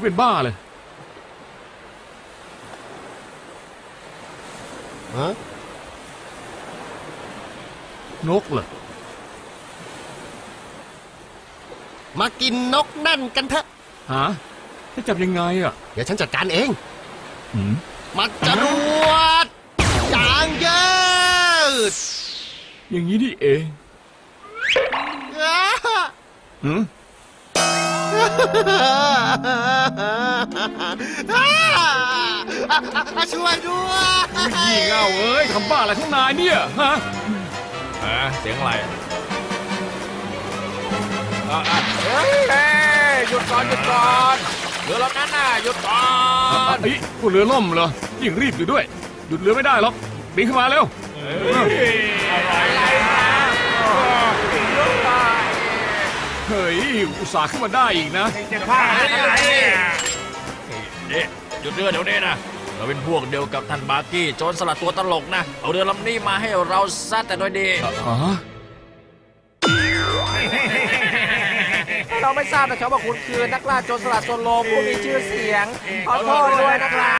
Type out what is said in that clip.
เป็นบ้าเลย ฮะ นกเหรอ มากินนกนั่นกันเถอะ ฮะจะจับยังไงอะ เดี๋ยวฉันจัดการเอง หืมมาจรวดยางยืดอย่างนี้นี่เองหืม ช่วยด้วยยี่เง่าเอ้ยทำบ้าอะไรข้างในเนี่ยฮะเอะเสียงอะไรอะอะเฮ้ยเฮ้ยหยุดก่อนหยุดก่อนเรือลำนั้นน่ะหยุดก่อนเอ้ยพวกเรือล่มเหรอยิ่งรีบอยู่ด้วย หยุดเรือไม่ได้หรอกบินขึ้นมาเร็วอะไรนะ เฮ้ย อุตส่าห์ขึ้นมาได้อีกนะ จะพลาดอะไรเนี่ยเอ๊ะหยุดเรือเดี๋ยวนี้นะ เราเป็นพวกเดียวกับท่านบาร์กี้โจรสลัดตัวตลกนะ เอาเรือลำนี้มาให้เราซะแต่โดยดีอ๋อเราไม่ทราบนะครับว่าคุณคือนักล่าโจรสลัดโซโลผู้มีชื่อเสียง ขอโทษด้วยนะครับ